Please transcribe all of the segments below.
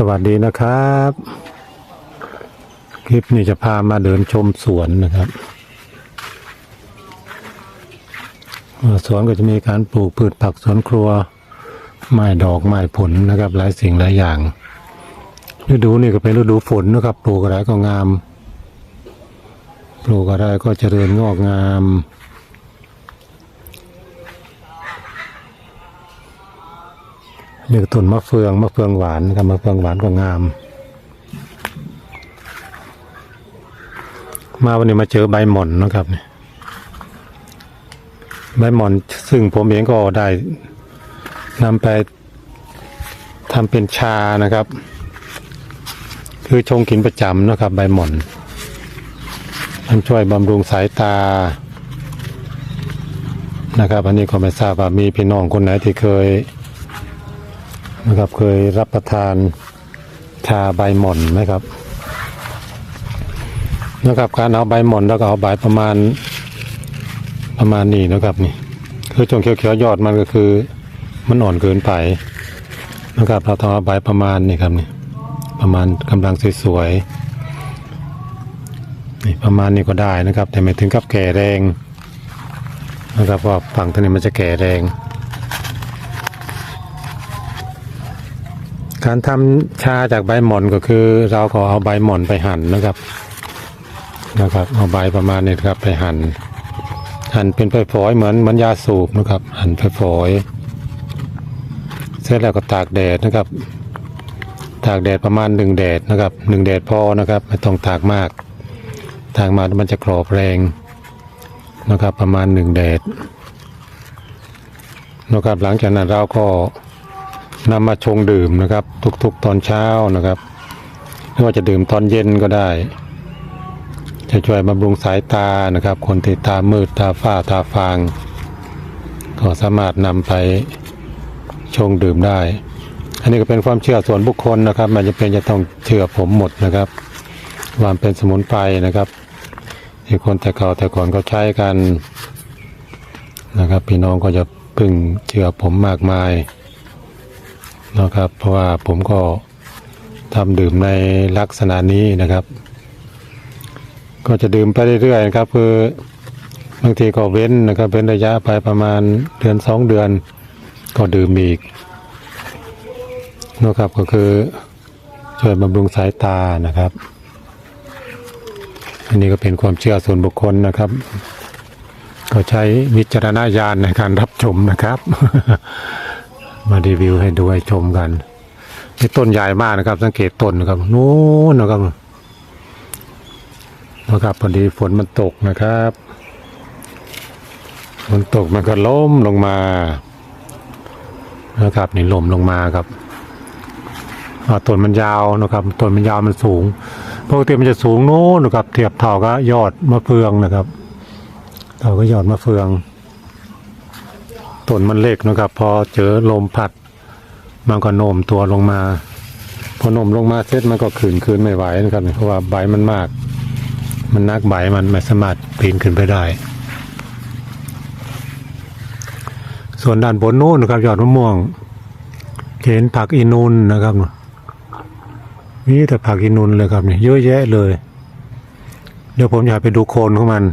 สวัสดีนะครับ คลิปนี้จะพามาเดินชมสวนนะครับสวนก็จะมีการปลูกพืชผักสวนครัว ไม้ดอกไม้ผลนะครับ หลายสิ่งหลายอย่างฤดูนี่ก็เป็นฤดูฝนนะครับ ปลูกอะไรก็งาม ปลูกอะไรก็เจริญงอกงาม เรียกต้นมะเฟืองมะเฟืองหวานครับมะเฟืองหวานก็งาม มาวันนี้มาเจอใบหม่อนนะครับเนี่ยใบหม่อนซึ่งผมเองก็ได้นำไปทำเป็นชานะครับ คือชงกินประจำนะครับ ใบหม่อน มันช่วยบำรุงสายตานะครับ อันนี้ก็ไม่ทราบว่ามีพี่น้องคนไหนที่เคย นะครับ เคยรับประทานชาใบหม่อนไหมครับ นะครับการเอาใบหม่อนแล้วก็เอาใบประมาณประมาณนี้นะครับนี่ คือจงเขียวๆยอดมันก็คือ มันอ่อนเกินไปนะครับ เราต้องเอาใบประมาณนี้ครับนี่ประมาณกำลังสวยๆนี่ประมาณนี้ก็ได้นะครับ แต่ไม่ถึงกับแก่แรงนะครับเพราะว่าฝั่งทางนี้มันจะแก่แรง การทำชาจากใบหม่อนก็คือ เราก็เอาใบหม่อนไปหั่นนะครับ นะครับ เอาใบประมาณนี้ครับไปหั่น หั่นเป็นฝอยๆเหมือนเหมือนยาสูบนะครับ หั่นฝอยๆเสร็จแล้วก็ตากแดดนะครับ ตากแดดประมาณหนึ่งแดดนะครับหนึ่งแดดพอนะครับ ไม่ต้องตากมาก ตากมามันจะกรอบแรงนะครับ ประมาณหนึ่งแดดนะครับหลังจากนั้นเราก็ นำมาชงดื่มนะครับ ทุกๆตอนเช้านะครับไม่ว่าจะดื่มตอนเย็นก็ได้ จะช่วยบำรุงสายตานะครับ คนที่ตามืดตาฝ้าตาฟาง ก็สามารถนำไปชงดื่มได้ อันนี้ก็เป็นความเชื่อส่วนบุคคลนะครับมันจะเป็นจะต้องเชื่อผมหมดนะครับว่ามเป็นสมุนไพรนะครับที่คนแต่เก่าแต่ก่อนเขาใช้กันนะครับ พี่น้องก็จะพึ่งเชื่อผมมากมาย นะครับ เพราะว่าผมก็ทำดื่มในลักษณะนี้นะครับ ก็จะดื่มไปเรื่อยๆนะครับ คือบางทีก็เว้นนะครับเว้นระยะไปประมาณเดือนสองเดือน ก็ดื่มอีกนะครับก็คือช่วยบำรุงสายตานะครับ อันนี้ก็เป็นความเชื่อส่วนบุคคลนะครับ ก็ใช้วิจารณญาณในการรับชมนะครับ มารีวิวให้ดูให้ชมกันนี่ต้นใหญ่มากนะครับ สังเกตต้นนะครับนู้นนะครับนะครับพอดีฝนมันตกนะครับฝนตกมันก็ล้มลงมา นะครับนี่ล้มลงมาครับต้นมันยาวนะครับต้นมันยาวมันสูงปกติมันจะสูงโน้นนะครับ เทียบเท่ากับยอดมะเฟืองนะครับเท่ากับยอดมะเฟือง ต้นมันเล็กนะครับ พอเจอลมพัด มันก็โน้มตัวลงมา พอโน้มลงมาเสร็จมันก็ขืนคืนไม่ไหวนะครับ เพราะว่าใบมันมาก มันนักใบมันไม่สามารถปีนขึ้นไปได้ ส่วนด้านบนนู้นนะครับยอดมะม่วงเห็นผักอินุนนะครับมีแต่ผักอินุนเลยครับเนี่ยเยอะแยะเลย เดี๋ยวผมอยากไปดูโคนของมัน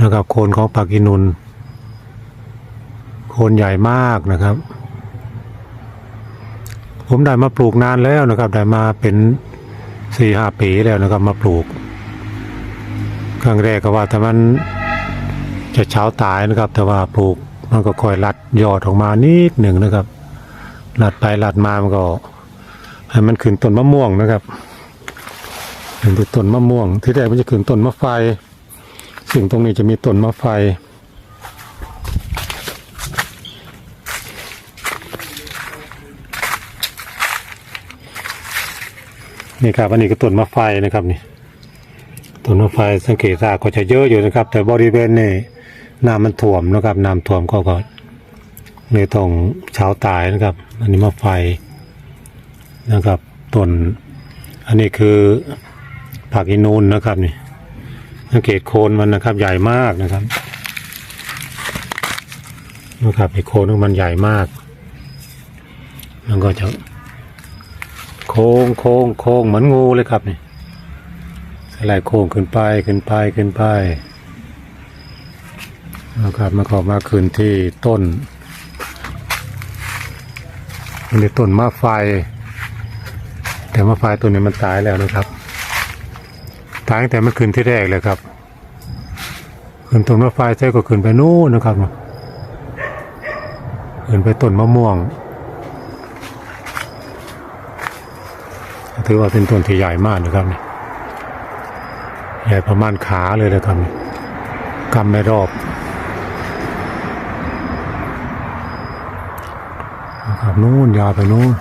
นะครับโคนของผักอินุน คนใหญ่มากนะครับ ผมได้มาปลูกนานแล้วนะครับ ได้มาเป็นสี่ห้าปีแล้วนะครับ มาปลูก ครั้งแรกก็ว่าแต่มันจะเช้าตายนะครับ แต่ว่าปลูกมันก็ค่อยรัดยอดออกมานิดหนึ่งนะครับรัดไปรัดมามันก็ให้มันขึ้นต้นมะม่วงนะครับขึ้นต้นมะม่วง ที่แรกมันจะขึ้นต้นมะไฟซึ่งตรงนี้จะมีต้นมะไฟ นี่ครับอันนี้ก็ต้นมะไฟนะครับนี่ต้นมะไฟสังเกตรากก็จะเยอะอยู่นะครับ แต่บริเวณนี่น้ำมันท่วมนะครับน้ำท่วมก็ก็เลยต้องเช้าตายนะครับ อันนี้มะไฟนะครับต้นอันนี้คือผักอินูนนะครับนี่สังเกตโคนมันนะครับ ใหญ่มากนะครับนะครับไอโคนของมันใหญ่มาก มันก็จะ โค้งโค้งโค้งเหมือนงูเลยครับนี่สไลด์โค้งขึ้นไปขึ้นไปขึ้นไปนะครับมาขอมาขึ้นที่ต้นอันนี้ต้นมะไฟ แต่มะไฟตัวนี้มันตายแล้วนะครับตายตั้งแต่มันขึ้นที่แรกเลยครับขึ้นต้นมะไฟใช่ก็ขึ้นไปนู่นนะครับขึ้นไปต้นมะม่วง ถือว่าเป็นต้นที่ใหญ่มากนะครับนี่ใหญ่ประมาณขาเลยนะครับนี่กำไม่รอบนะครับนู่นยาวไปนู่น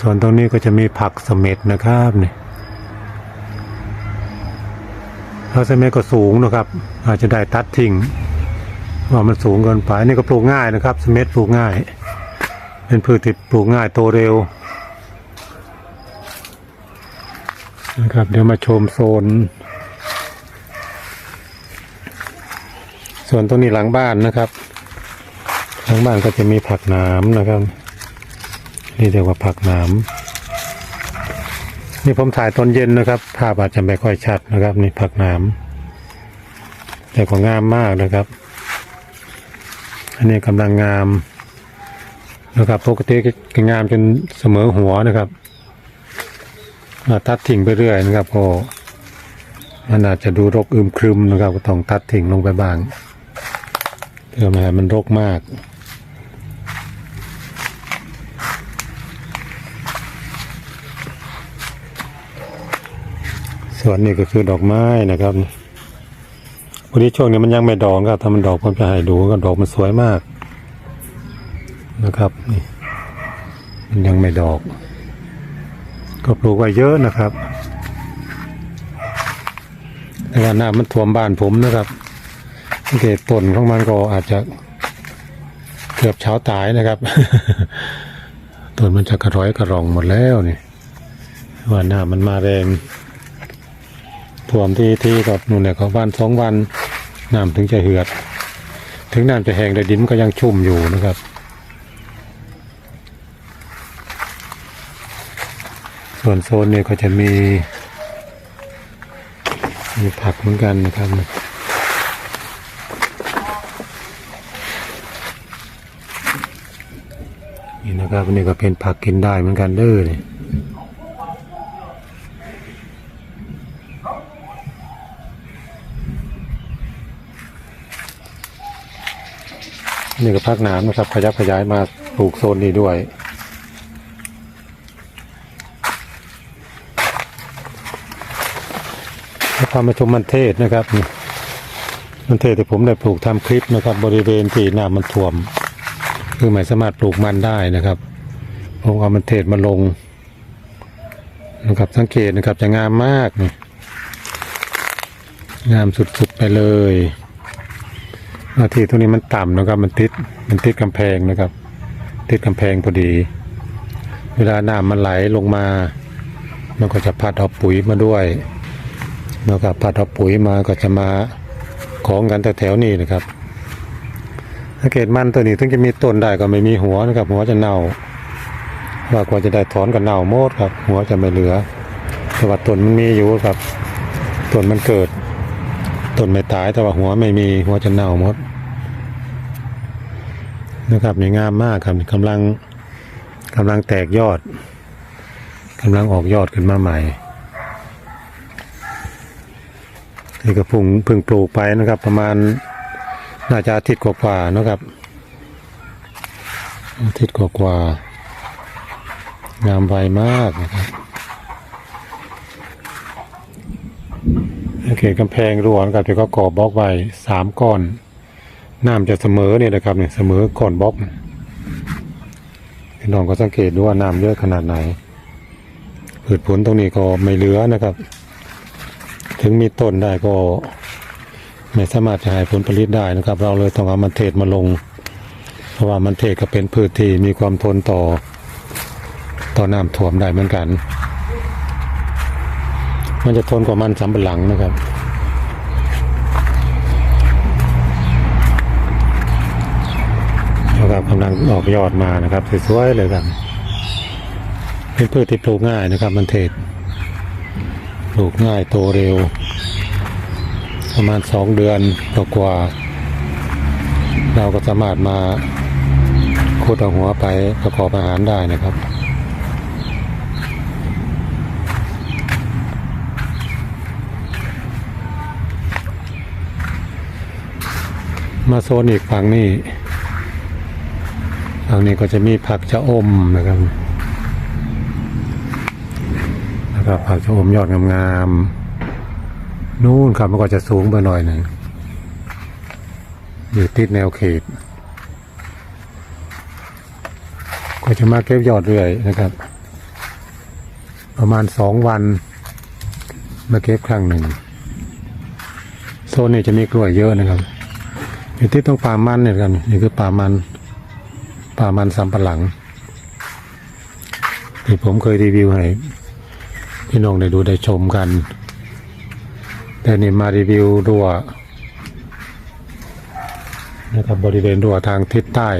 ส่วนตรงนี้ก็จะมีผักเสม็ดนะครับนี่ผักเสม็ดก็สูงนะครับ อาจจะได้ตัดทิ้งว่ามันสูงเกินไปนี่ก็ปลูกง่ายนะครับเสม็ดปลูกง่าย เป็นพืชที่ปลูกง่ายโตเร็ว นะครับ เดี๋ยวมาชมโซน ส่วนตรงนี้หลังบ้านนะครับ หลังบ้านก็จะมีผักหนามนะครับ นี่เรียกว่าผักหนามนี่ผมถ่ายตอนเย็นนะครับ ภาพอาจจะไม่ค่อยชัดนะครับ นี่ผักหนามแต่ก็งามมากนะครับ อันนี้กำลังงามนะครับปกติก็งามจนเสมอหัวนะครับ มาตัดทิ้งไปเรื่อยนะครับก็มันอาจจะดูรกอึมครึมนะครับก็ต้องตัดทิ้งลงไปบ้างเพื่อไม่ให้มันรกมากส่วนนี้ก็คือดอกไม้นะครับวันนี้ช่วงนี้มันยังไม่ดอกครับถ้ามันดอกผมจะให้ดูก็ดอกมันสวยมากนะครับนี่มันยังไม่ดอก ก็ปลูกไว้เยอะนะครับแต่ว่าน้ำมันท่วมบ้านผมนะครับสังเกตต้นของมันก็อาจจะเกือบเช้าตายนะครับต้นมันจะกระร้อยกระรองหมดแล้วนี่ว่าน้ำมันมาแรงท่วมที่ที่ก็นู่นเนี่ยเขาวันสองวันน้ำถึงจะเหือด ถึงน้ำจะแห้งแต่ดินมันก็ยังชุ่มอยู่นะครับ ส่วนโซนเนี่ยก็จะมี มีผักเหมือนกันนะครับนี่นะครับนี่ก็เป็นผักกินได้เหมือนกันเด้อนี่นี่ก็พักน้ำนะครับขยับขยายมาปลูกโซนนี้ด้วย พามาชมมันเทศนะครับ มันเทศที่ผมได้ปลูกทำคลิปนะครับ บริเวณที่น้ำมันท่วม คือไม่สามารถปลูกมันได้นะครับผมเอามันเทศมาลงนะครับสังเกตนะครับจะงามมากนี่งามสุดๆไปเลยหน้าที่ตรงนี้มันต่ำนะครับ มันติดมันติดกำแพงนะครับ ติดกำแพงพอดี เวลาน้ำมันไหลลงมา มันก็จะพัดเอาปุ๋ยมาด้วย แล้วก็พัดเอาปุ๋ยมาก็จะมาของกันแถวๆนี้นะครับสังเกตมันตัวนี้ถึงจะมีต้นได้ก็ไม่มีหัวนะครับ หัวจะเน่าว่ากว่าจะได้ถอนก็เน่าหมดครับ หัวจะไม่เหลือแต่ว่าต้นมันมีอยู่ครับต้นมันเกิดต้นไม่ตายแต่ว่าหัวไม่มีหัวจะเน่าหมดนะครับนี่งามมากครับกำลังกำลังแตกยอดกำลังออกยอดขึ้นมาใหม่ นี่ก็พุ่งเพิ่งปลูกไปนะครับ ประมาณน่าจะอาทิตย์กว่าๆนะครับอาทิตย์กว่าๆงามไวมากนะครับโอเคกำแพงรั้วนะครับที่เขาก่อบล็อกไว้สามก้อนน้ำจะเสมอเนี่ยนะครับเนี่ยเสมอก่อนบล็อกพี่น้องก็สังเกตดูว่าน้ำเยอะขนาดไหนพืชผลตรงนี้ก็ไม่เหลือนะครับ ถึงมีต้นได้ก็ไม่สามารถจะให้ผลผลิตได้นะครับ เราเลยต้องเอามันเทศมาลง เพราะว่ามันเทศก็เป็นพืชที่มีความทนต่อ ต่อน้ำท่วมได้เหมือนกัน มันจะทนกว่ามันสำปะหลังนะครับนะครับกำลังออกยอดมานะครับสวยๆเลยครับเป็นพืชที่ปลูกง่ายนะครับ มันเทศ ลูกง่ายโตเร็ว ประมาณสองเดือนกว่า เราก็สามารถมาขุดเอาหัวไปประกอบอาหารได้นะครับมาโซนอีกฝั่งนี้ฝั่งนี้ก็จะมีผักชะอมนะครับนะ ครับผักชะอมยอดงามๆนู่นครับมันก็จะสูงไปหน่อยหนึ่งอยู่ติดแนวเขต ก็จะมาเก็บยอดเรื่อยนะครับ ประมาณสองวัน มาเก็บครั้งหนึ่งโซนนี้จะมีกล้วยเยอะนะครับอยู่ที่ตรงป่ามันเนี่ยกันนี่คือป่ามันป่ามันสำปะหลังที่ผมเคยรีวิวให้ พี่น้องได้ดูได้ชมกัน แต่นี่มารีวิวดัวนะครับบริเวณดัวทางทิศใต้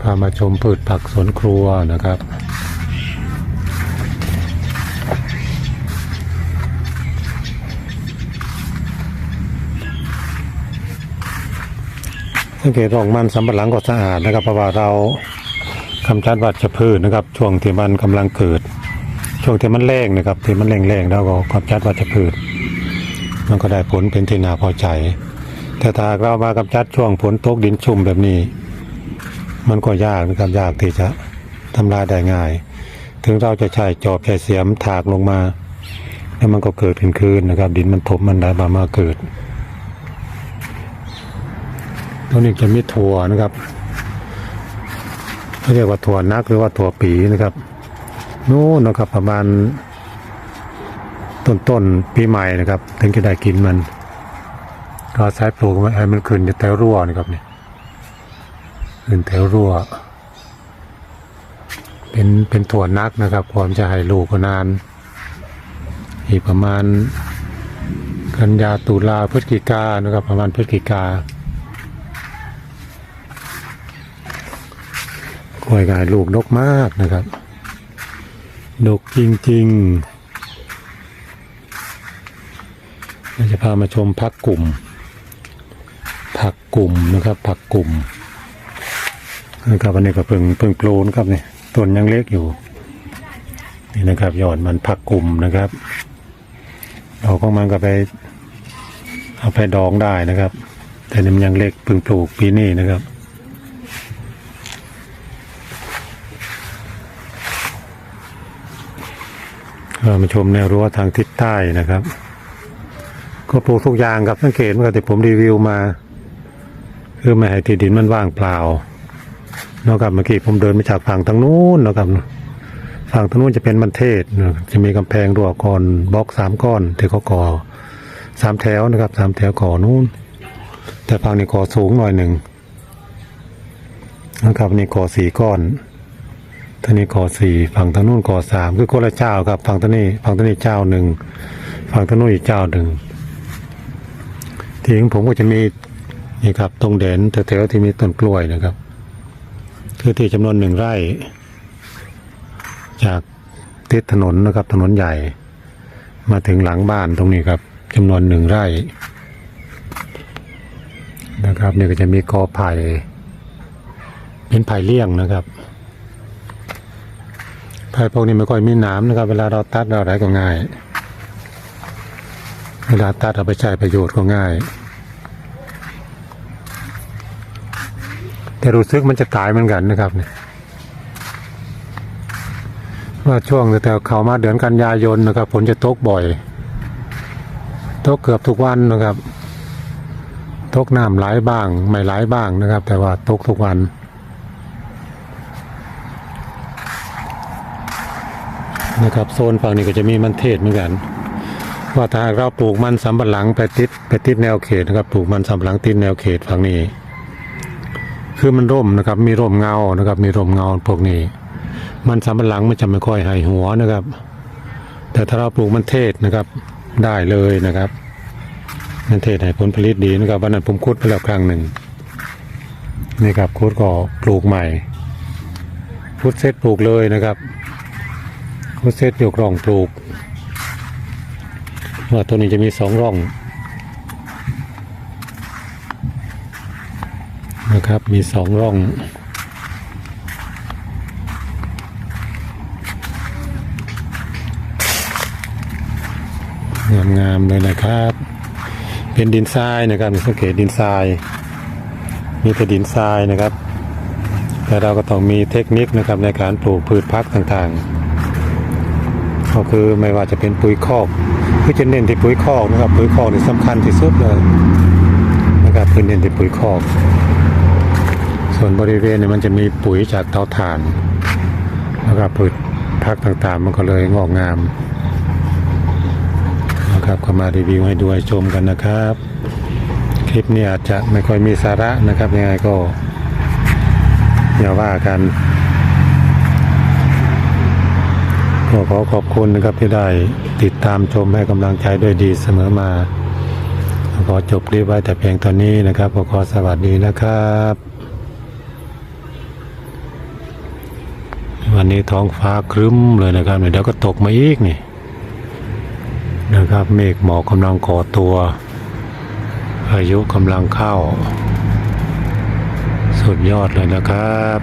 พามาชมพืชผักสวนครัวนะครับสังเกตร่องมันสำปะหลังก็สะอาดนะครับเพราะว่าเรากำจัดวัชพืชนะครับ ช่วงที่มันกำลังเกิด ช่วงที่มันแรงนะครับที่มันแรงๆแล้วก็กำจัดวัชพืช มันก็ได้ผลเป็นที่น่าพอใจแต่ถ้าเรามากำจัดช่วงฝนตกดินชุ่มแบบนี้ มันก็ยากนะครับยากที่จะทำลายได้ง่าย ถึงเราจะใช้จอบใช้เสียมถากลงมาแล้วมันก็เกิดขึ้นคืนนะครับ ดินมันถมมันได้บามาเกิดตรงนี้จะมีถั่วนะครับเขาเรียกว่าถั่วนักหรือว่าถั่วปีนะครับ นู่นนะครับ ประมาณต้นต้นๆปีใหม่นะครับ ถึงจะได้กินมัน ก็ใช้ปลูกไว้ให้มันขึ้นในแถวรั่วนะครับเนี่ยขึ้นแถวรั่ว เป็นเป็นถั่วนักนะครับความจะให้ลูกก็นาน อีกประมาณกันยาตุลาพฤศจิกานะครับ ประมาณพฤศจิกากล้วยกายลูกดกมากนะครับ ดกจริงๆเราจะพามาชมพักกลุ่ม ผักกลุ่มนะครับ ผักกลุ่มนะครับอันนี้ก็เพิ่งเพิ่งโปรนครับนี่ต้นยังเล็กอยู่นี่นะครับยอดมันผักกลุ่มนะครับดอกของมันก็ไป เอาไปดองได้นะครับ แต่นี่มันยังเล็กเพิ่งปลูกปีนี้นะครับ เรา มาชมแนวรั้วทางทิศใต้นะครับ ก็ปลูกทุกอย่างครับสังเกตเมื่อที่ผมรีวิวมา คือไม่ให้ที่ดินมันว่างเปล่านอกจากเมื่อกี้ผมเดินมาจากฝั่งทางนู้นนะครับฝั่งทางนู้นจะเป็นมันเทศจะมีกำแพงรั้วก่อนบล็อกสามก้อนที่เขาก่อสามแถวนะครับสามแถวก่อนู้น แต่ฝั่งนี้ก่อสูงหน่อยหนึ่งนะครับนี่ก่อสี่ก้อน ทางนี้ก่อสี่ฝั่งทางนู้นก่อสามคือคนละเจ้าครับ ฝั่งทางนี้ฝั่งทางนี้เจ้าหนึ่งฝั่งทางนู้นอีกเจ้าหนึ่งทีงผมก็จะมีนี่ครับ ตรงเด่นแถวๆที่มีต้นกล้วยนะครับ คือที่จำนวนหนึ่งไร่ จากติดถนนนะครับ ถนนใหญ่ มาถึงหลังบ้านตรงนี้ครับจำนวนหนึ่งไร่ นะครับนี่ก็จะมีกอไผ่เป็นไผ่เลี่ยงนะครับ ไผ่พวกนี้ไม่ค่อยมีหน้ำนะครับ เวลาเราตัดเราอะไรก็ง่าย เวลาตัดเอาไปใช้ประโยชน์ก็ง่าย แต่รู้สึกมันจะตายเหมือนกันนะครับเนี่ยว่าช่วงแต่เขามาเดือนกันยายนนะครับฝนจะตกบ่อยตกเกือบทุกวันนะครับ ตกน้ำไหลบ้าง ไม่ไหลบ้างนะครับ แต่ว่าตกทุกวัน นะครับโซนฝั่งนี้ก็จะมีมันเทศเหมือนกัน ว่าถ้าเราปลูกมันสำปะหลังไปติดไปติดแนวเขตนะครับปลูกมันสำปะหลังติดแนวเขตฝั่งนี้ คือมันร่มนะครับมีร่มเงานะครับ มีร่มเงาพวกนี้ มันสำปะหลังมันจะไม่ค่อยให้หัวนะครับ แต่ถ้าเราปลูกมันเทศนะครับได้เลยนะครับ มันเทศให้ผลผลิตดีนะครับวันนั้นผมคุดไปแล้วครั้งหนึ่งนี่ครับคุดก็ปลูกใหม่คุดเสร็จปลูกเลยนะครับ เขาเซตยกร่องปลูกว่าตัวนี้จะมีสองร่องนะครับมีสองร่องงามๆเลยนะครับ เป็นดินทรายนะครับสังเกตดินทรายมีแต่ดินทรายนะครับ แต่เราก็ต้องมีเทคนิคนะครับในการปลูกพืชพักต่างๆ ก็คือไม่ว่าจะเป็นปุ๋ยคอกคือจะเน้นที่ปุ๋ยคอกนะครับปุ๋ยคอกนี่สำคัญที่สุดเลยนะครับคือเน้นที่ปุ๋ยคอก ส่วนบริเวณเนี่ยมันจะมีปุ๋ยจากเตาถ่านนะครับพืชพักต่างๆ มันก็เลยงอกงามนะครับก็มารีวิวให้ดูให้ชมกันนะครับ คลิปนี้อาจจะไม่ค่อยมีสาระนะครับยังไงก็อย่าว่ากัน ก็ขอขอบคุณนะครับที่ได้ติดตามชมให้กำลังใจด้วยดีเสมอมา ขอจบคลิปไว้แต่เพียงเท่านี้นะครับขอสวัสดีนะครับ วันนี้ท้องฟ้าครึ้มเลยนะครับเดี๋ยวก็ตกมาอีกนี่นะครับเมฆหมอกกำลังก่อตัวพายุกำลังเข้า สุดยอดเลยนะครับ